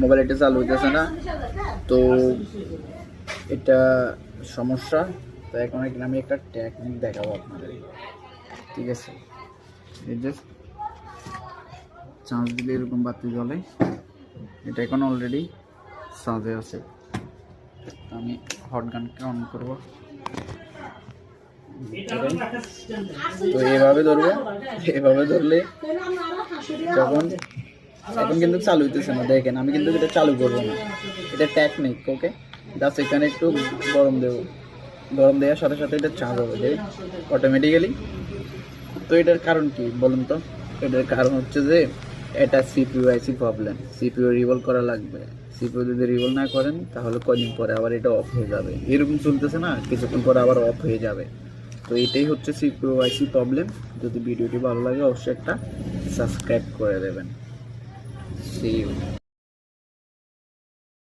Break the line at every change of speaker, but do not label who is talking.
Mobile এটা চালু হইতেছে না। তো এটা সমস্যা। তো এখন আমি একটা টেকনিক দেখাবো আপনাদের। ঠিক আছে? যে চার্জ দিলে এরকম বাতি জ্বলে। এটা এখন অলরেডি চার্জে আছে। আমি হট গানকে অন করব। তো এভাবে ধরবো। এভাবে ধরলে যখন এখন কিন্তু চালু হইতেছে না, দেখেন, আমি কিন্তু এটা চালু করব না। এটা টেকনিক ওকে জাস্ট এখানে একটু গরম দেবো। গরম দেওয়ার সাথে সাথে এটা চার্জ হবে যে অটোমেটিক্যালি তো এটার কারণ কি, বলুন তো? এটার কারণ হচ্ছে যে, এটা সিপিইউ আইসি প্রবলেম সিপিউ রিভলভ করা লাগবে। সিপিইউ যদি রিভল না করেন, তাহলে কদিন পরে আবার এটা অফ হয়ে যাবে। এরকম চলতেছে না, কিছুক্ষণ পরে আবার অফ হয়ে যাবে। তো এটাই হচ্ছে সিপিইউ আইসি প্রবলেম যদি ভিডিওটি ভালো লাগে, অবশ্যই একটা সাবস্ক্রাইব করে দেবেন। See you.